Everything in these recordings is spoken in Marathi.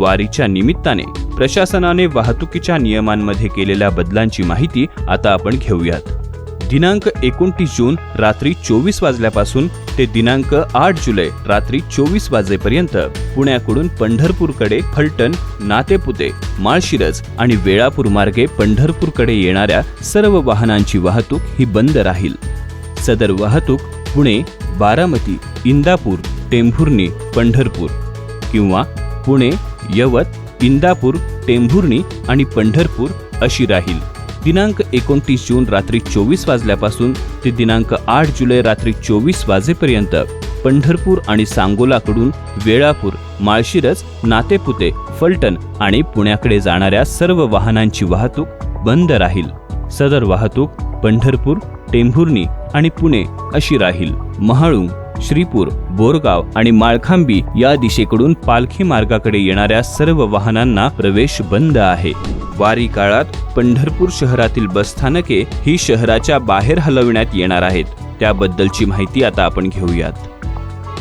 वारीच्या निमित्ताने प्रशासनाने वाहतुकीच्या नियमांमध्ये केलेल्या बदलांची माहिती आता आपण घेऊयात. दिनांक एकोणतीस जून रात्री चोवीस वाजल्यापासून ते दिनांक आठ जुलै रात्री चोवीस वाजेपर्यंत पुण्याकडून पंढरपूरकडे फलटण नातेपुते माळशिरस आणि वेळापूर मार्गे पंढरपूरकडे येणाऱ्या सर्व वाहनांची वाहतूक ही बंद राहील. सदर वाहतूक पुणे बारामती इंदापूर टेंभुर्णी पंढरपूर किंवा पुणे यवत इंदापूर टेंभुर्णी आणि पंढरपूर अशी राहील. दिनांक एकोणतीस जून रात्री चोवीस वाजल्यापासून ते दिनांक आठ जुलै रात्री चोवीस वाजेपर्यंत पंढरपूर आणि सांगोलाकडून वेळापूर माळशिरस नातेपुते फलटण आणि पुण्याकडे जाणाऱ्या सर्व वाहनांची वाहतूक बंद राहील. सदर वाहतूक पंढरपूर टेंभुर्णी आणि पुणे अशी राहील. महाळुंग श्रीपूर बोरगाव आणि माळखांबी या दिशेकडून पालखी मार्गाकडे येणाऱ्या सर्व वाहनांना प्रवेश बंद आहे. वारी काळात पंढरपूर शहरातील बसस्थानके ही शहराच्या बाहेर हलविण्यात येणार आहेत. त्याबद्दलची माहिती आता आपण घेऊयात.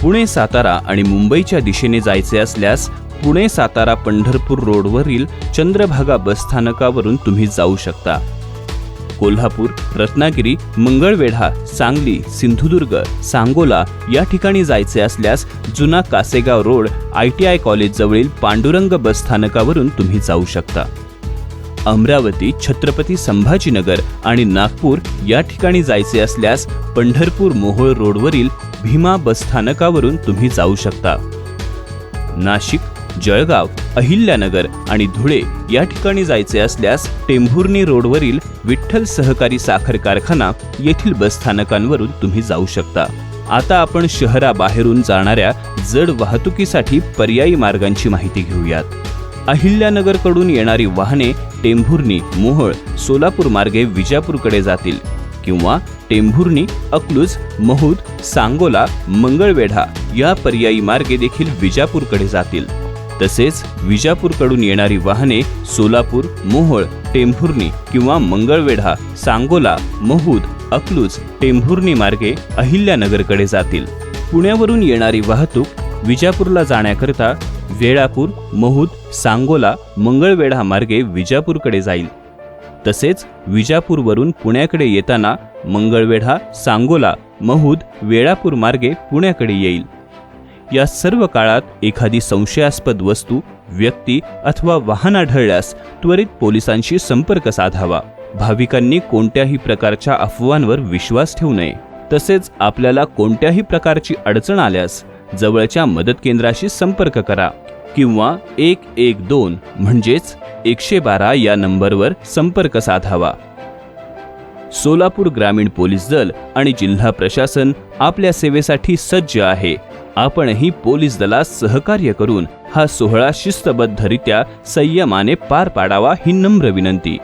पुणे सातारा आणि मुंबईच्या दिशेने जायचे असल्यास पुणे सातारा पंढरपूर रोडवरील चंद्रभागा बसस्थानकावरून तुम्ही जाऊ शकता. कोल्हापूर रत्नागिरी मंगळवेढा सांगली सिंधुदुर्ग सांगोला या ठिकाणी जायचे असल्यास जुना Kasegaon road I T I college जवळील पांडुरंग बसस्थानकावरून तुम्ही जाऊ शकता. अमरावती छत्रपती संभाजीनगर आणि नागपूर या ठिकाणी जायचे असल्यास पंढरपूर मोहोळ रोडवरील भीमा बसस्थानकावरून तुम्ही जाऊ शकता. नाशिक जळगाव अहिल्यानगर आणि धुळे या ठिकाणी जायचे असल्यास टेंभुर्णी रोडवरील विठ्ठल सहकारी साखर कारखाना येथील बसस्थानकांवरून तुम्ही जाऊ शकता. आता आपण शहराबाहेरून जाणाऱ्या जड वाहतुकीसाठी पर्यायी मार्गांची माहिती घेऊयात. अहिल्यानगरकडून येणारी वाहने टेंभुर्णी मोहोळ सोलापूर मार्गे विजापूरकडे जातील किंवा टेंभुर्णी अकलूज महूद सांगोला मंगळवेढा या पर्यायी मार्गे देखील विजापूरकडे जातील. तसेच विजापूरकडून येणारी वाहने सोलापूर मोहोळ टेंभुर्णी किंवा मंगळवेढा सांगोला महूद अकलूज टेंभुर्णी मार्गे अहिल्यानगरकडे जातील. पुण्यावरून येणारी वाहतूक विजापूरला जाण्याकरता वेळापूर महूद सांगोला मंगळवेढा मार्गे विजापूरकडे जाईल. तसेच विजापूरवरून पुण्याकडे येताना मंगळवेढा सांगोला महूद वेळापूर मार्गे पुण्याकडे येईल. या सर्व काळात एखादी संशयास्पद वस्तू व्यक्ती अथवा वाहन आढळल्यास त्वरित पोलिसांशी संपर्क साधावा. भाविकांनी कोणत्याही प्रकारच्या अफवांवर विश्वास ठेवू नये. तसेच आपल्याला कोणत्याही प्रकारची अडचण आल्यास जवळच्या मदत केंद्राशी संपर्क करा. किंवा एक एक दोन म्हणजेच एकशे बारा या नंबरवर संपर्क साधावा. सोलापूर ग्रामीण पोलीस दल आणि जिल्हा प्रशासन आपल्या सेवेसाठी सज्ज आहे. आपणही पोलीस दलास सहकार्य करून हा सोहळा शिस्तबद्धरित्या संयमाने पार पाडावा ही नम्र विनंती.